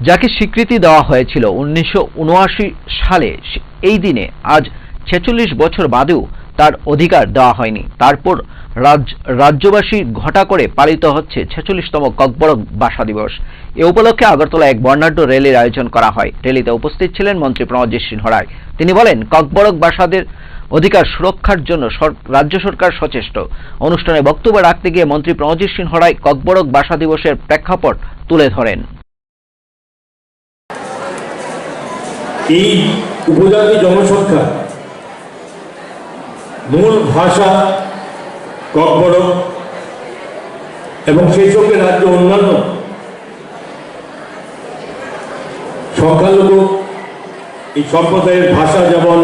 যাকে স্বীকৃতি দেওয়া হয়েছিল উনিশশো উনআশি সালে এই দিনে আজ ছেচল্লিশ বছর বাদেও তার অধিকার দেওয়া হয়নি। তারপর রাজ- রাজ্যবাসী ঘটা করে পালিত হচ্ছে ছেচল্লিশতম ককবরক বাসা দিবস। এ উপলক্ষে আগরতলা এক বর্ণাঢ্য র্যালির আয়োজন করা হয়। র্যালিতে উপস্থিত ছিলেন মন্ত্রী প্রণজিৎ সিংহ রায়। তিনি বলেন, ককবরক বাসাদের অধিকার সুরক্ষার জন্য রাজ্য সরকার সচেষ্ট। অনুষ্ঠানে বক্তব্য রাখতে গিয়ে মন্ত্রী প্রণজিৎ সিংহ রায় ককবরক ভাষা দিবসের প্রেক্ষাপট তুলে ধরেন। এই উপজাতি জনসংখ্যা মূল ভাষা ককবরক এবং সেই সঙ্গে রাজ্য অন্যান্য সংখ্যালঘু এই সম্প্রদায়ের ভাষা যেমন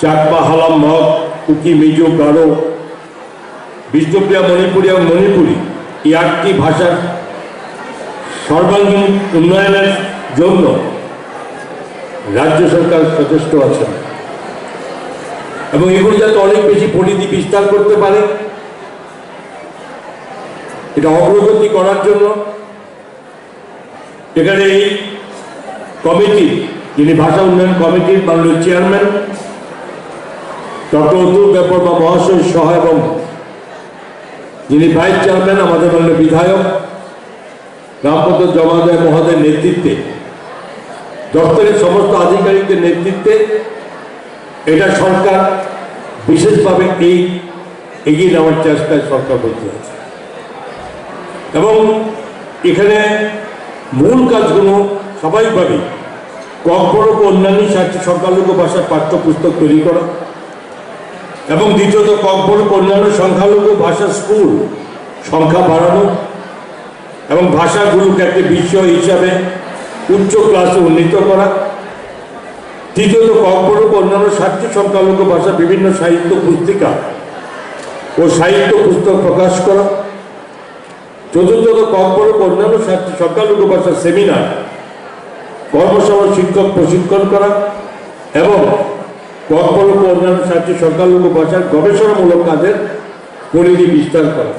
চাকমা হালাম, মগ কুকি মিজো, গারো, বিষ্ণুপ্রিয়া, মণিপুরি এবং মণিপুরি এই আটটি ভাষার সর্বাঙ্গীন উন্নয়নের জন্য রাজ্য সরকার সচেষ্ট আছেন এবং এগুলো যাতে অনেক বেশি পরিধি বিস্তার করতে পারে, এটা অগ্রগতি করার জন্য এখানে এই কমিটি, যিনি ভাষা উন্নয়ন কমিটির মাননীয় চেয়ারম্যান, ডক্টর অতুল ব্যাপর বা মহাশয় সহ এবং যিনি ভাইস চেয়ারম্যান, আমাদের মাননীয় বিধায়ক, রামপদ জমাদয় মহোদয়ের নেতৃত্বে দপ্তরের সমস্ত আধিকারিকদের নেতৃত্বে এটা সরকার বিশেষভাবে এই এগিয়ে নেওয়ার চেষ্টায় সরকার করতে এবং এখানে মূল কাজগুলো স্বাভাবিকভাবেই ককবরক ও অন্যান্য সাহিত্য সংখ্যালঘু ভাষার পাঠ্যপুস্তক তৈরি করা এবং দ্বিতীয়ত ককবরক ও অন্যান্য সংখ্যালঘু ভাষার স্কুল সংখ্যা বাড়ানো এবং ভাষাগুলোকে একটি বিষয় হিসাবে উচ্চ ক্লাসে উন্নীত করা। তৃতীয়ত ও অন্যান্য সাহিত্য সংখ্যালঘু ভাষা বিভিন্ন সাহিত্য পুস্তিকা ও সাহিত্য পুস্তক প্রকাশ করা। চতুর্থত ও অন্যান্য সাহিত্য সংখ্যালঘু ভাষার সেমিনার কর্মশালা শিক্ষক প্রশিক্ষণ করা এবং ও অন্যান্য সাহিত্য সংখ্যালঘু ভাষার গবেষণামূলক কাজের পরিধি বিস্তার করা।